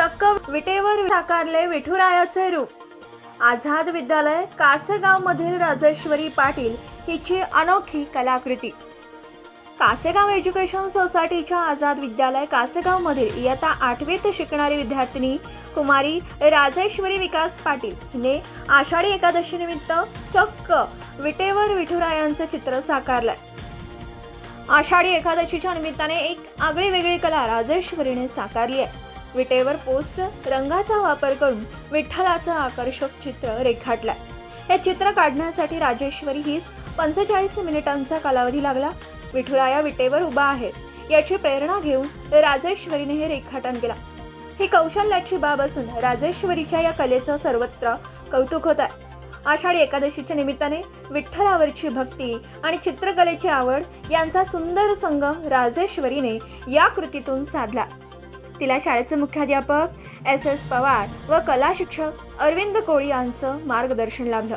चक्क विटेवर साकारले विठुरायाचे रूप. आझाद विद्यालय कासेगाव मधील राजेश्वरी पाटील हिची अनोखी कलाकृती. कासेगाव एज्युकेशन सोसायटीच्या आझाद विद्यालय कासेगाव मधील इयत्ता आठवीत शिकणारी विद्यार्थिनी कुमारी राजेश्वरी विकास पाटील हिने आषाढी एकादशीनिमित्त चक्क विटेवर विठुरायांचं चित्र साकारलंय. आषाढी एकादशीच्या निमित्ताने एक आगळी वेगळी कला राजेश्वरीने साकारली आहे. विटेवर पोस्ट रंगाचा वापर करून विठ्ठलाचं आकर्षक चित्र रेखाटलंय. हे चित्र काढण्यासाठी राजेश्वरी हीच पंचेचाळीस मिनिटांचा कालावधी लागला. विठुराया विटेवर उभा आहे याची प्रेरणा घेऊन राजेश्वरीने हे रेखाटन केलं. ही कौशल्याची बाब असून राजेश्वरीच्या या कलेचं सर्वत्र कौतुक होत आहे आषाढी एकादशीच्या निमित्ताने विठ्ठलावरची भक्ती आणि चित्रकलेची आवड यांचा सुंदर संगम राजेश्वरीने या कृतीतून साधला. तिला शाळेचे मुख्याध्यापक एस एस पवार व कला शिक्षक अरविंद कोळी यांचं मार्गदर्शन लाभलं.